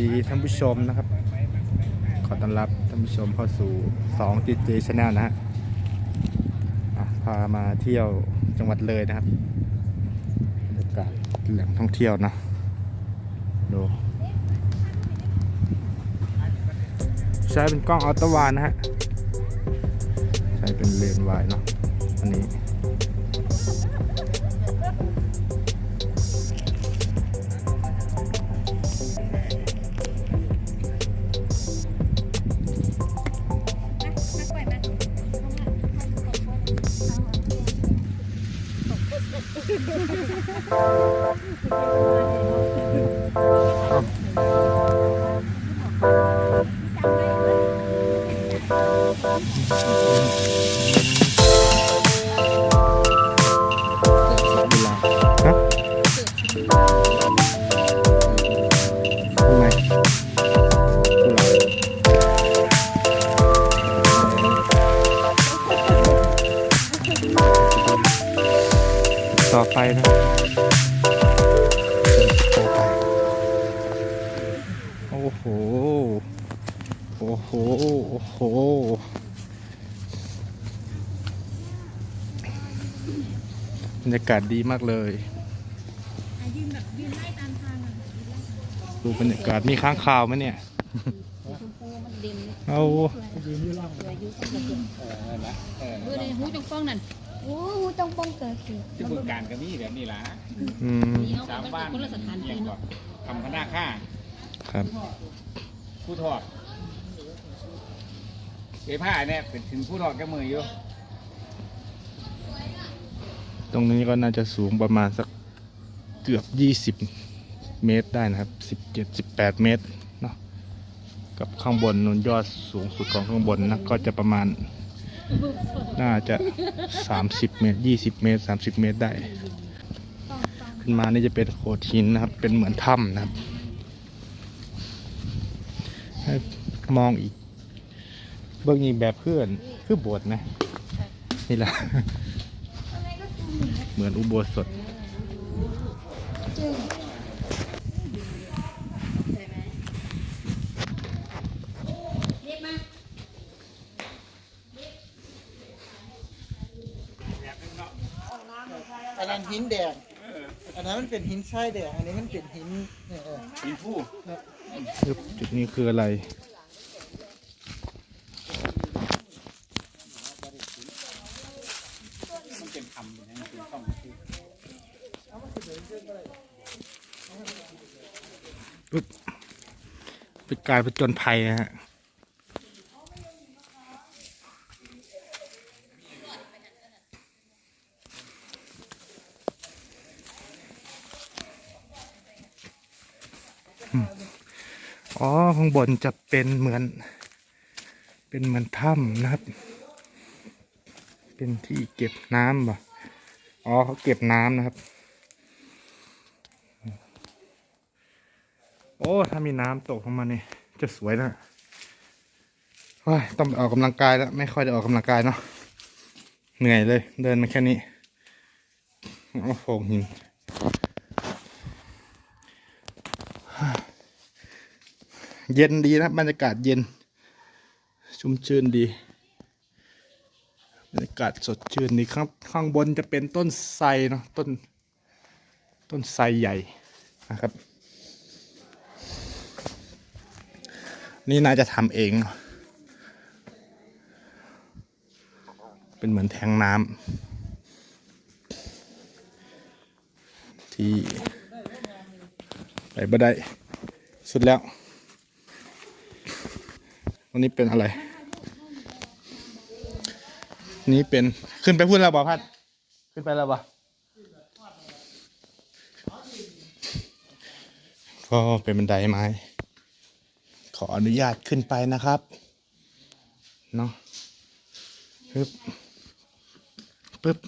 ดีท่านผู้ชมนะครับ ขอต้อนรับท่านผู้ชมเข้าสู่2 GJ Channel นะฮะพามาเที่ยวจังหวัดเลยนะครับบรรยากาศแหล่งท่องเที่ยวนะดูใช้เป็นกล้องอัลตราไวายนะฮะ ใช้เป็นเลนส์วายเนาะอันนี้ากาศดีมากเลยยืนแบบยืนไล่ตามทางอะดูบรรยากาศมีค้างคาวไหมเนี่ยชมพูมันเด่นเอาสวยอยู่ก็จะเป็นเออในหูจงฟ้องนั่นโอ้หูต้องป้องเกิดสิที่บึงการก็มีแบบนี้ล่ะอืมนี่เอาสามไปบ้านคนละสถานเรียที่กว่าเนาะทำพนาค่าครับผู้ทอดเอผ้าเนี่ยเป็นถึงผู้ทอดกับมืออยู่ ตรงนี้ก็น่าจะสูงประมาณสักเกือบยี่สิบเมตรได้นะครับสิบเจ็ดสิบแปดเมตรเนาะกับข้างบนนูนยอดสูงสุดของข้างบนนะก็จะประมาณ น่าจะสามสิบเมตรยี่สิบเมตรสามสิบเมตรได้ ขึ้นมานี่จะเป็นโขดหินนะครับ เป็นเหมือนถ้ำนะครับให้มองอีก เบื้องนี้แบบเพื่อน คือบสถ์นะ นี่แหละ เหมือนอุโบสถเรียกมาอันนั้นหินแดง อันนั้นมันเป็นหินทรายแดง อันนี้มันเป็นหินเนี่ยเออเป็นผู้ปึ๊บจุดนี้คืออะไร มันเป็นคำอยู่นะมันเป็นต้องคือ ปึ๊บเป็น การผจญภัยนะฮะอ๋อ ข้างบนจะเป็นเหมือน เป็นเหมือนถ้ำนะครับ เป็นที่เก็บน้ำป่ะอ๋อเขาเก็บน้ำนะครับ โอ้ ถ้ามีน้ำตกลงมาเนี่ย จะสวยนะว้าต้องออกกำลังกายแล้ว ไม่ค่อยได้ออกกำลังกายเนาะเหนื่อยเลย เดินมาแค่นี้โอ้โหหินเย็นดีนะบรรยากาศเย็น ชุ่มชื่นดี บรรยากาศสดชื่นดีข้างข้างบนจะเป็นต้นไทรเนาะต้น ต้นไทรใหญ่นะครับ นี่น่าจะทำเอง เป็นเหมือนแทงน้ำที่ไปบ่ได้ สุดแล้ววันนี้เป็นอะไร นี่เป็นขึ้นไปพูดแล้วบอพัด ขึ้นไปแล้วบอก็เป็นบันไดไม้ ขออนุญาตขึ้นไปนะครับ เนาะปึ๊บปึ๊บ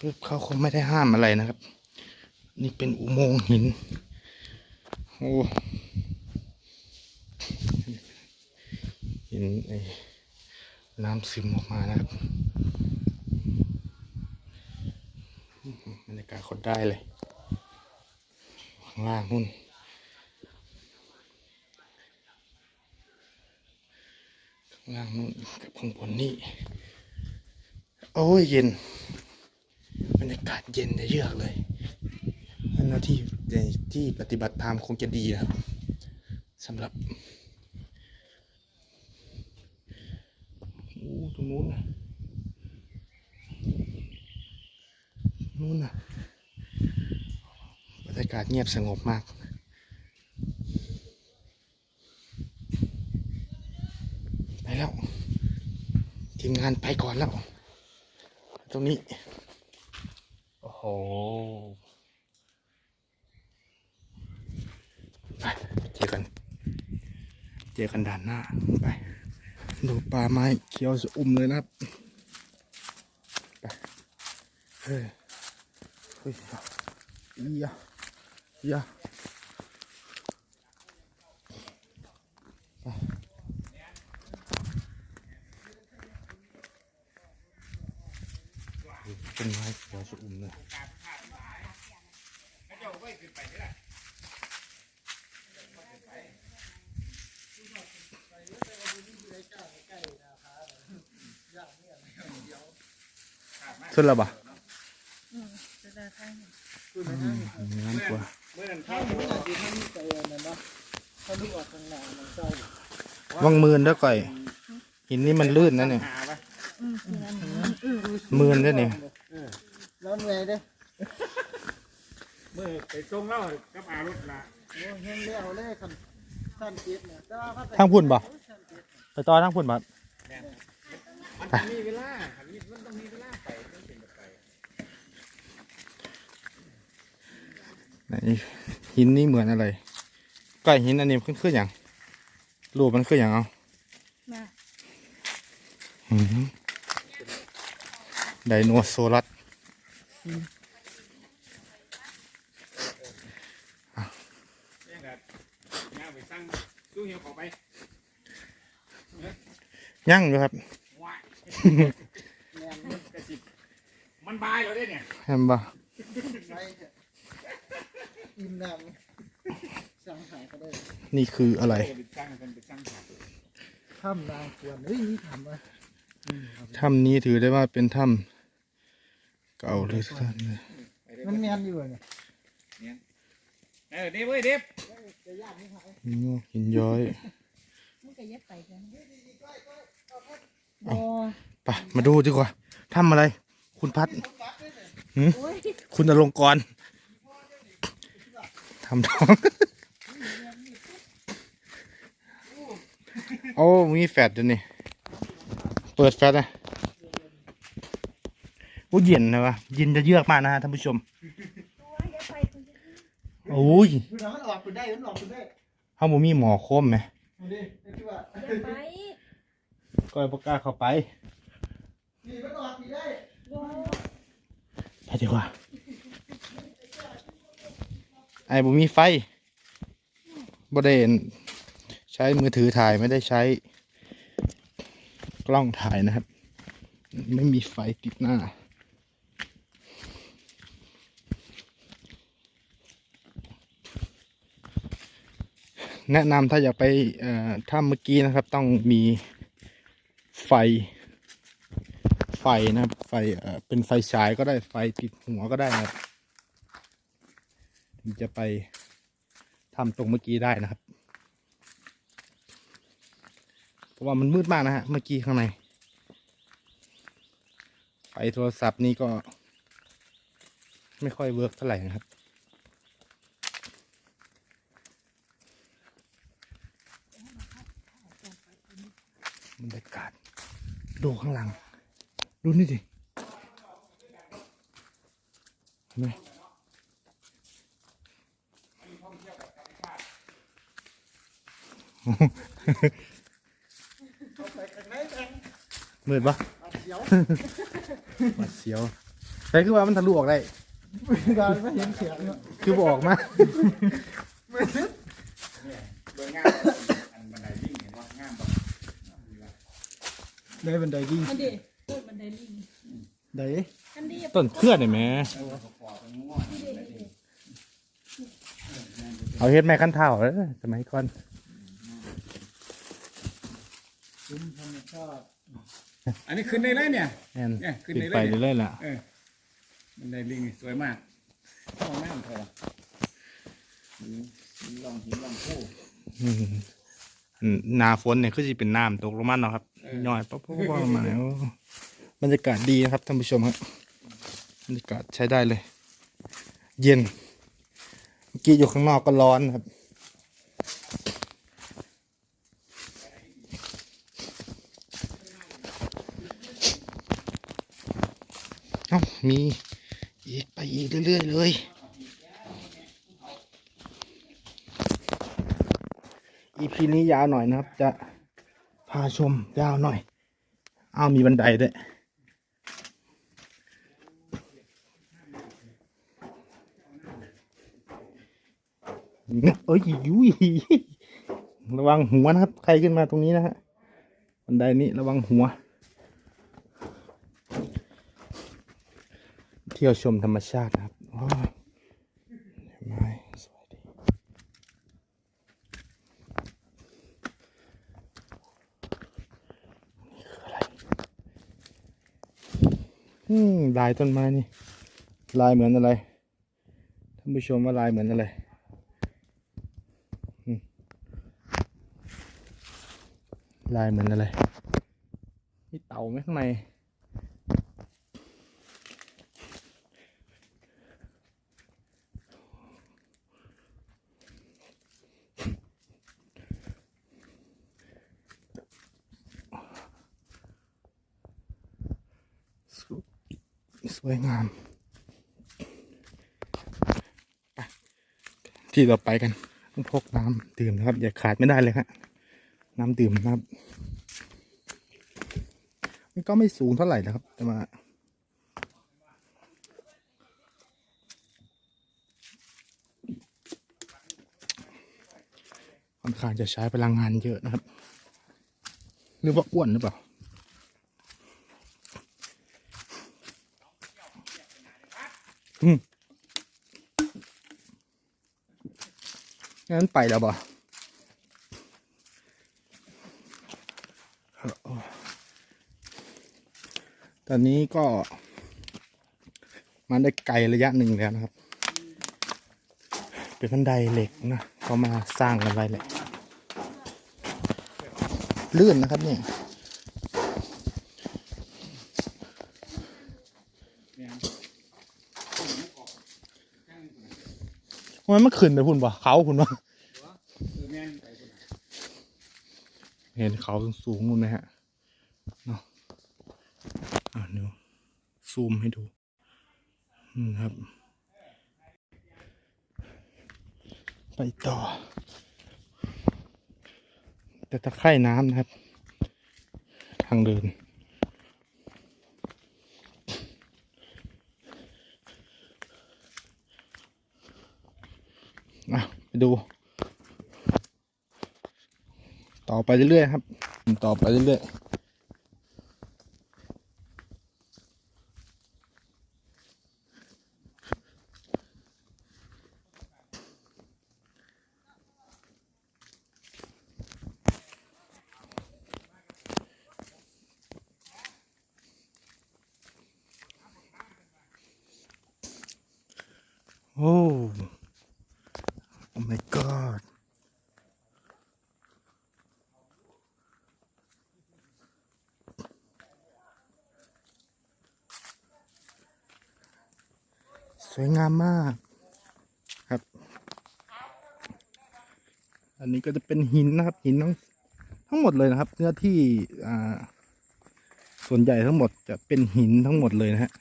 ปึ๊บเขาคงไม่ได้ห้ามอะไรนะครับ นี่เป็นอุโมงค์หิน โอ้หินไอ้น้ำซึมออกมานะครับบรรยากาศคนได้เลย ข้างล่างนู่น ล่างนู้นกับข้างบนนี่ โอ้ยเย็นบรรยากาศเย็นเยือกเลยอันนั้นที่ในที่ปฏิบัติธรรมคงจะดีนะครับสำหรับโอ้ตรงนู้นนะนู้นนะบรรยากาศเงียบสงบมาก ไปแล้ว ทีมงานไปก่อนแล้ว ตรงนี้ โอ้โหไปเจอกัน เจอกันด่านหน้า ไป ดูปลาไม้เขียวสะอุ่มเลยนะครับ ไป เฮ้ยเฮ้ยอียะอียะดู ต้นไม้เขียวสะอุ่มเลยสุดแล้วปะจะได้ทางน้ำกว่าเมื่อนั้นถ้าเข้าหมูอาจจะไม่มีใจอันนั้นเนาะถ้าลูกออกทางหน้ามันเศร้าวังมืนเด้อก่อยหินนี่มันลื่นนะเนี่ยหาปะอืมคืออันนี้มืนด้วยเนี่ยแล้ว เหนื่อยเด้อเมื่อไปส่งเล่ากับอารถละโอ้ยแห้งเลี้ยวเลยคันท่านเจ็บเนี่ยแต่ว่าพระไปทางพุ่นปะไปต่อทางพุ่นปะมันต้องมีเวลาอันนี้มันต้องมีเวลาไปต้องเป็นแบบไปไหนหินนี่เหมือนอะไรก่อยหินอันนี้ขึ้นขึ้นอย่างรูปมันขึ้นอย่างเอามาหืมไดโนเสารัสเนี่ ยครับย่าไปสั่งตู้เหี่ยวเขาไปยั่งอยู่ครับว้ายแม่นกระสิบมันบายแล้วได้เนี่ยเห็นปะไปเถอะอิ่มน้ำสั่งหายก็ได้ นี่คืออะไรเออไปสั่งกันไปสั่งผักถ้ำนางควรเฮ้ยนี่ถามว่าถ้ำนี้ถือได้ว่าเป็นถ้ำ เก่าเลยทุกท่านเลยไปเด้อมันแมนอยู่เนี่ยเออเด็บเว้ยเด็บจะยากนี่หายหินงอกหินย้อยมันก็เย็บไปกันเอาไปมาดูดีกว่าถ้ำอะไร คุณพัดหืมโอ้ยคุณอลงกรณ์ทำท้อง โอ้มีแฟดด้วยนี่ เปิดแฟดนะ โอ้เย็นนะวะเย็นจะเยือกมากนะฮะท่านผู้ชมโอ้ยคือทำมันออกคุณได้มันออกคุณได้เขาบ่มีหมอคมไหมดูดิไอ้ที่ว่าอย่าไปก็เลยประกล้าเข้าไปนี่มันออกคุณได้ไปดีกว่าไอ้บ่มีไฟบ่ได้ใช้มือถือถ่ายไม่ได้ใช้ กล้องถ่ายนะครับ ไม่มีไฟติดหน้า แนะนำถ้าอยากไปถ้ำเมื่อกี้นะครับ ต้องมีไฟ ไฟนะครับ ไฟเป็นไฟฉายก็ได้ไฟติดหัวก็ได้นะครับถึงจะไปทำตรงเมื่อกี้ได้นะครับ เพราะว่ามันมืดมากนะฮะเมื่อกี้ข้างในไฟโทรศัพท์นี่ก็ ไม่ค่อยเวิร์กเท่าไหร่นะครับ บรรยากาศ ดูข้างหลัง ดูนี่ดิเห็นไหมเอาใส่ข้างในแทงมืดปะเอาเสียวหวาดเสียวแต่คือว่ามันทะลุออกได้ไม่ได้ไม่เห็นเสียงเนาะคือบอกออกมาไม่เห็นโดยงานอันบันไดวิ่งเห็นว่างามบ่ ได้บันไดวิ่งอันนี้โอ้ยบันไดลิงไดอันนี้ต้นเคลื่อนเห็นไหมเอาเฮ็ดไม้ขั้นเท้าเออสมัยก่อนซุ้มธรรมชาติอันนี้ขึ้นได้เลยเนี่ยแอนเนี่ยขึ้นขึ้นได้ไปเลยเรื่อยๆล่ะเออมันได้ลิงสวยมากห้องน้ำเธอหินหินลองหินลองคู่อืม อืมหนาฝนเนี่ยคือจะเป็นน้ำตกลงมาเนาะครับเออย่อยป๊อปป๊อปป๊อปลงมาเนี่ยโอ้บรรยากาศดีนะครับท่านผู้ชมครับบรรยากาศใช้ได้เลย เย็นเมื่อกี้อยู่ข้างนอกก็ร้อนครับ เอ้ามีอีกไปอีกเรื่อยๆเลย อีพีนี้ยาวหน่อยนะครับ จะพาชมยาวหน่อย เอามีบันไดด้วยเอ้ยยุยระวังหัวนะครับ ใครขึ้นมาตรงนี้นะฮะบันไดนี้ระวังหัว เที่ยวชมธรรมชาตินะครับว้าวเห็นไหม้สวยดี อืม ลายต้นไม้นี่ ลายเหมือนอะไรท่านผู้ชมว่าลายเหมือนอะไรลายเหมือนอะไรมีเต่าไหมข้างในสวย สวยงามไปที่เราไปกันต้องพกน้ำดื่มนะครับ อย่าขาดไม่ได้เลยครับน้ำดื่มนะครับมันก็ไม่สูงเท่าไหร่นะครับ แต่ว่าค่อนข้างจะใช้พลังงานเยอะนะครับ หรือว่าอ้วนหรือเปล่า งั้นไปแล้วบ่เอตอนนี้ก็มาได้ไกลระยะหนึ่งแล้วนะครับ เป็นบันไดเหล็กนะเขามาสร้างกันไว้แหละลื่นนะครับเนี่ย ทำไมมันขึ้นไปพุ่นวะเขาพุ่นวะคือแม่เห็นเขาสูงๆนู่นไหมฮะเนาะอ่าเดี๋ยวซูมให้ดูอืมครับ ไปต่อ แต่ตะไคร่น้ำนะครับ ทางเดิน ไปดู ต่อไปเรื่อยๆครับ ต่อไปเรื่อยๆ โอ้ Oh my god ส วยงามมากครับ อันนี้ก็จะเป็นหินนะครับ หินทั้งทั้งหมดเลยนะครับ เนื้อที่อ่าส่วนใหญ่ทั้งหมดจะเป็นหินทั้งหมดเลยนะฮะ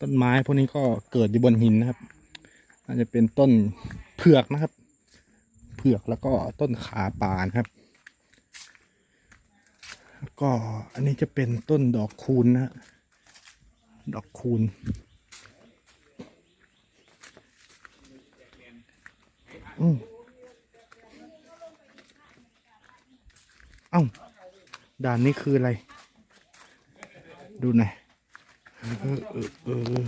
ต้นไม้พวกนี้ก็เกิดอยู่บนหินนะครับน่าจจะเป็นต้นเผือกนะครับ เผือกแล้วก็ต้นขาป่านครับ ก็อันนี้จะเป็นต้นดอกคูณนะดอกคูณ อืมเอ้า ด่านนี้คืออะไร ดูหน่อยเออเออเออ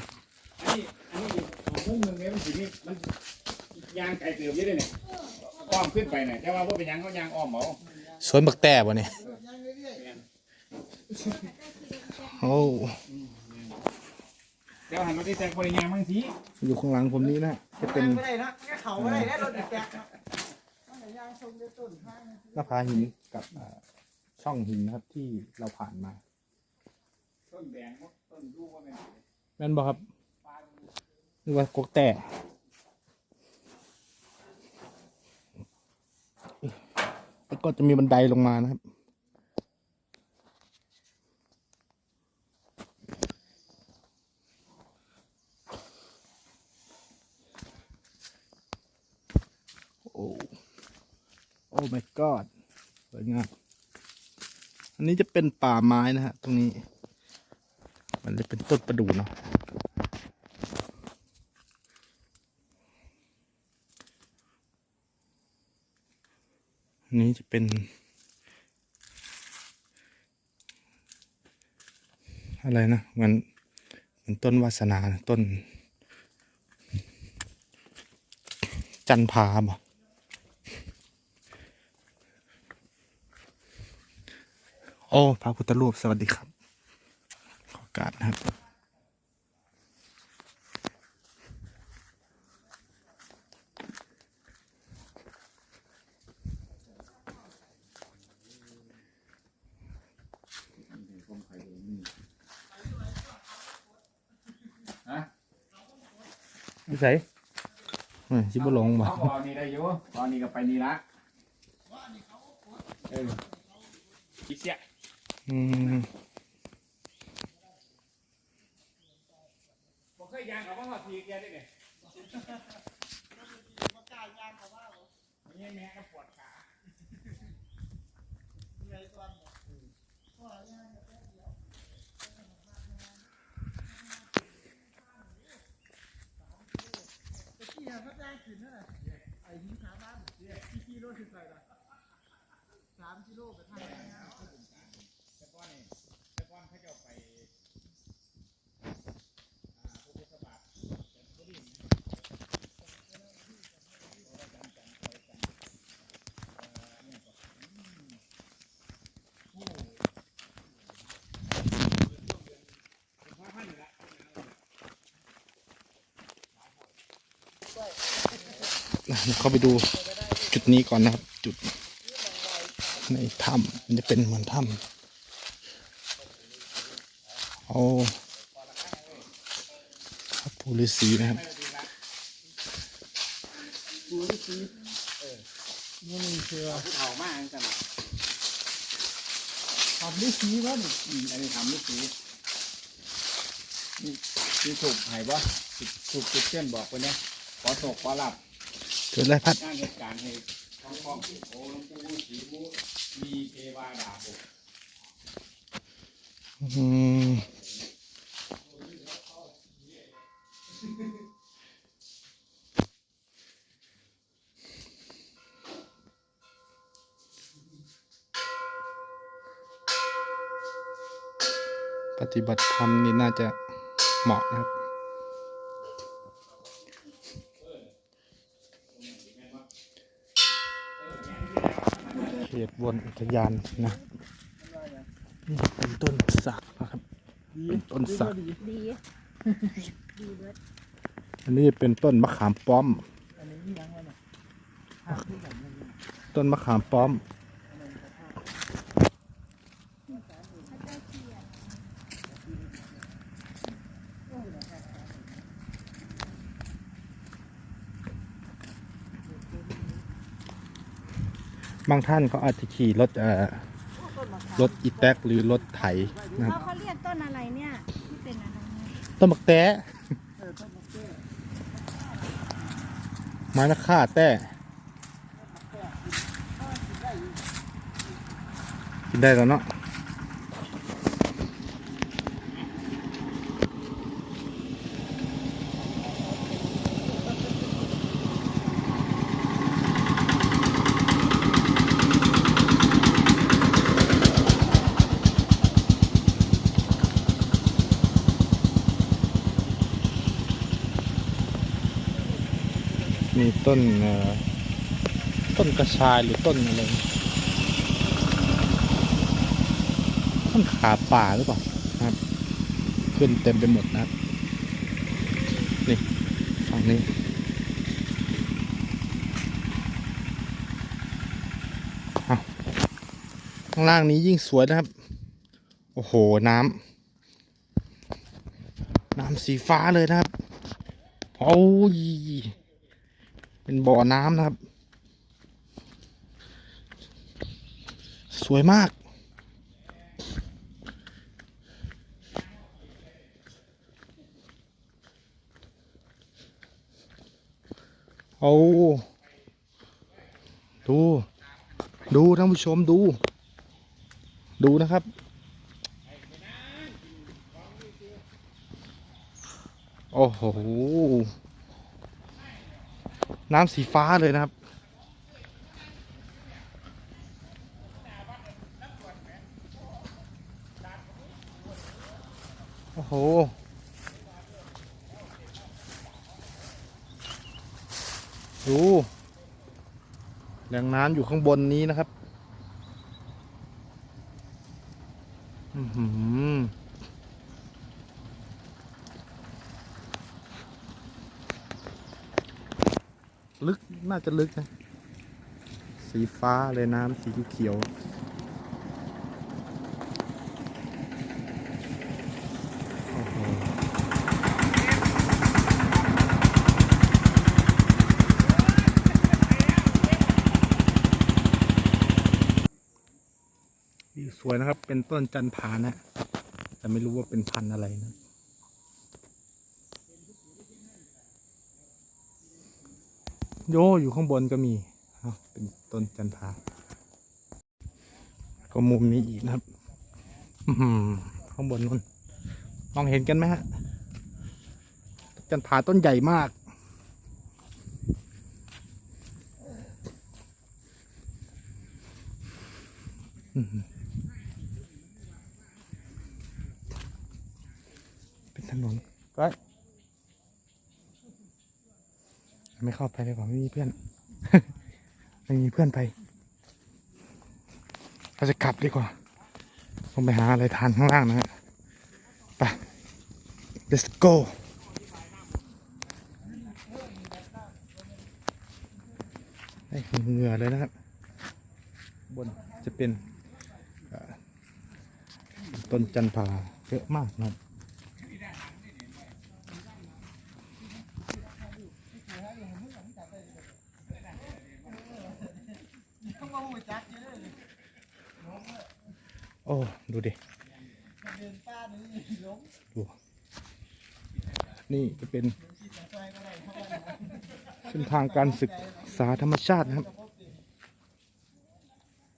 อันนี้ของพวกมึงเนี่ยมันสินี่มันยางไก่เติมเยอะเลยเนี่ยอ้อมขึ้นไปเนี่ยจะว่าว่าเป็นยังเขายางอ้อมเหรอ สวนบักแต่บ่เนี่ยโอ้เดี๋ยวหันมาที่แซงคนยางบางทีอยู่ข้างหลังผมนี้นะจะเป็นไม่ได้นะแค่เขาไม่ได้แล้วรถแตกนะต้องย่างชมด้วยต้นข้างหน้าผาหินกับอ่าช่องหินนะครับที่เราผ่านมาต้นแดงต้นดูว่าเป็นแม่นบอกครับนึกว่ากกแต่ แล้วก็จะมีบันไดลงมานะครับ โอ้โอ้ my god สวยงามอันนี้จะเป็นป่าไม้นะฮะตรงนี้ มันจะเป็นต้นประดู่เนาะ นี้จะเป็น อะไรนะเหมือนเหมือนต้นวาสนาต้น จันพาบ่โอ้พระพุทธรูปสวัสดีครับ ขอกาสนะครับ ใช่เฮ้ยชิบะลงบ่เขาบอกนี่ได้อยู่ตอนนี้ก็ไปนี่ละเอออีเสียอืมผมเคยยางกับว่าหอดทีแกได้ไงนี่แม่ก็ปวดขา พระเจ้าขึ้นนั่นแหละไอ้หินขาบ้านที่กิโลถึงไปละสามกิโลไปทางไหน แต่ก่อนนี่แต่ก่อนเขาจะไปอ่าพระพุทธบาทเป็นผู้ดีนะพระพันธุ์นี่ละ เข้าไปดูจุดนี้ก่อนนะครับ จุดในถ้ำมันจะเป็นเหมือนถ้ำโอ้พระภูฤาษีนะครับนี่มีเชือผู้เฒ่ามากกันนะทำได้สีวะนี่อืมอันนี้ทำลูกสีนี่นี่ถูกหายบ่ถูกจุดเส้นบอกไปเนี่ยขอโศกขอหลับ เกิดอะไรพัดงานเหตุการณ์ให้ท้องฟ้องโอ้ลวงปู่ฤาษีมุมีเทวาดาบุอืมปฏิบัติธรรมนี่น่าจะเหมาะนะครับ ตวนอุทยานนะนี่เป็นต้นสักนะครับเป็นต้นสักดีดีเบิดอันนี้เป็นต้นมะขามป้อมอันนี้ที่ยังวะเนี่ยหักที่กันเลยต้นมะขามป้อม บางท่านเขาอาจจะขี่รถเอ่อรถอีแท็กหรือรถไถนะครับเขาเขาเรียกต้นอะไรเนี่ยที่เป็นอะไรเนี่ยต้นบักแต้เออต้นมะเขือไม้ละค่าแต้กินได้แล้วเนาะ ต้นต้นกระชายหรือต้นอะไรต้นขาป่าหรือเปล่าครับ ขึ้นเต็มไปหมดนะครับนี่ฝั่งนี้ข้างล่างนี้ยิ่งสวยนะครับ โอ้โหน้ำน้ำสีฟ้าเลยนะครับ โอ้ย เป็นบ่อน้ำนะครับ สวยมาก โอ้ดู ดูท่านผู้ชมดู ดูนะครับโอ้โห น้ำสีฟ้าเลยนะครับ โอ้โห ดูแหล่งน้ำอยู่ข้างบนนี้นะครับ อือหือ ลึกน่าจะลึกนะ สีฟ้าเลยน้ำสีเขียวสวยนะครับ เป็นต้นจันผานะ แต่ไม่รู้ว่าเป็นพันธุ์อะไรนะ โยอยู่ข้างบนก็มีเป็นต้นจันผาก็มุมนี้อีกนะครับข้างบนนู้นมองเห็นกันไหมฮะจันผาต้นใหญ่มาก อื้อหือเป็นถนนก็ ไม่เข้าไปเลยกว่าไม่มีเพื่อน ไม่มีเพื่อนไปเราจะกลับดีกว่าลงไปหาอะไรทานข้างล่างนะฮะไป let's go ได้เหงื่อเลยนะครับ บนจะเป็นต้นจันทราเยอะมากนะครับ ต้องมาหูจักเยอะเลย โอ้ ดูดิดูนี่จะเป็นเพราะว่าเส้นทางการศึกษาธรรมชาตินะครับ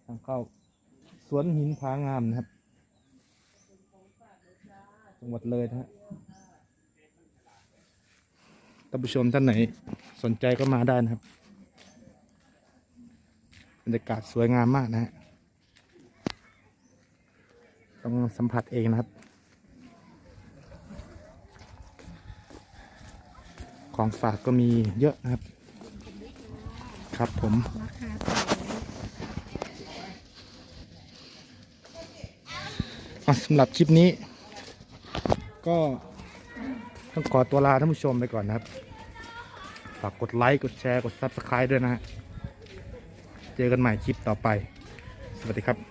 ทางเข้าสวนหินผางามนะครับ จังหวัดเลยนะฮะท่านผู้ชมท่านไหนสนใจก็มาได้นะครับ บรรยากาศสวยงามมากนะฮะ ต้องสัมผัสเองนะครับ ของฝากก็มีเยอะนะครับ ครับผมสำหรับคลิปนี้ ก็ต้องขอตัวลาท่านผู้ชมไปก่อนนะครับ ฝากกดไลค์ กดแชร์ กด Subscribe ด้วยนะฮะ เจอกันใหม่คลิปต่อไป สวัสดีครับ